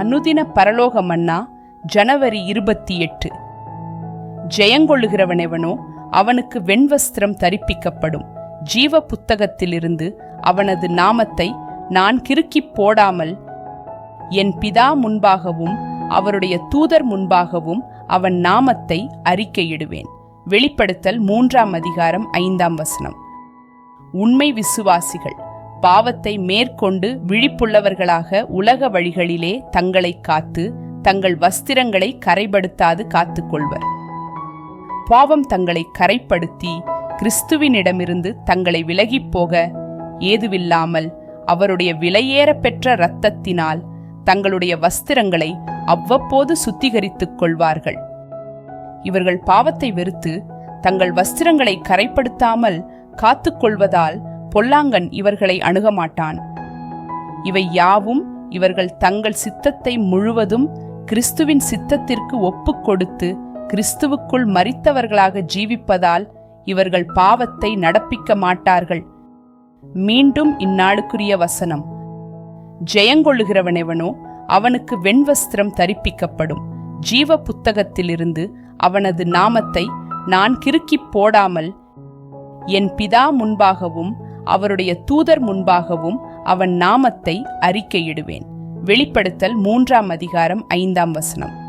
அனுதின பரலோக மன்னா ஜனவரி இருபத்தி எட்டு. ஜெயங்கொள்ளுகிறவனெவனோ அவனுக்கு வெண்வஸ்திரம் தரிப்பிக்கப்படும். ஜீவ புத்தகத்திலிருந்து அவனது நாமத்தை நான் கிறுக்கிப் போடாமல் என் பிதா முன்பாகவும் அவருடைய தூதர் முன்பாகவும் அவன் நாமத்தை அறிக்கையிடுவேன். வெளிப்படுத்தல் மூன்றாம் அதிகாரம் ஐந்தாம் வசனம். உண்மை விசுவாசிகள் பாவத்தை மேற்கொண்டு விழிப்புள்ளவர்களாக உலக வழிகளிலே தங்களை காத்து தங்கள் வஸ்திரங்களை கரைபடுத்தாது காத்துக்கொள்வர். பாவம் தங்களை கரைப்படுத்தி கிறிஸ்துவினிடமிருந்து தங்களை விலகிப் போக ஏதுவில்லாமல் அவருடைய விலையேற பெற்ற இரத்தத்தினால் தங்களுடைய வஸ்திரங்களை அவ்வப்போது சுத்திகரித்துக் கொள்வார்கள். இவர்கள் பாவத்தை வெறுத்து தங்கள் வஸ்திரங்களை கரைப்படுத்தாமல் காத்துக்கொள்வதால் பொல்லாங்கன் இவர்களை அணுகமாட்டான். இவை யாவும் இவர்கள் தங்கள் சித்தத்தை முழுவதும் கிறிஸ்துவின் சித்தத்திற்கு ஒப்புக் கொடுத்து கிறிஸ்துவுக்குள் மறித்தவர்களாக ஜீவிப்பதால் இவர்கள் பாவத்தை நடப்பிக்க மாட்டார்கள். மீண்டும் இந்நாளுக்குரிய வசனம். ஜெயங்கொள்ளுகிறவனெவனோ அவனுக்கு வெண்வஸ்திரம் தரிப்பிக்கப்படும். ஜீவ புத்தகத்திலிருந்து அவனது நாமத்தை நான் கிறுக்கிப் போடாமல் என் பிதா முன்பாகவும் அவருடைய தூதர் முன்பாகவும் அவன் நாமத்தை அறிக்கையிடுவேன். வெளிப்படுத்தல் மூன்றாம் அதிகாரம் ஐந்தாம் வசனம்.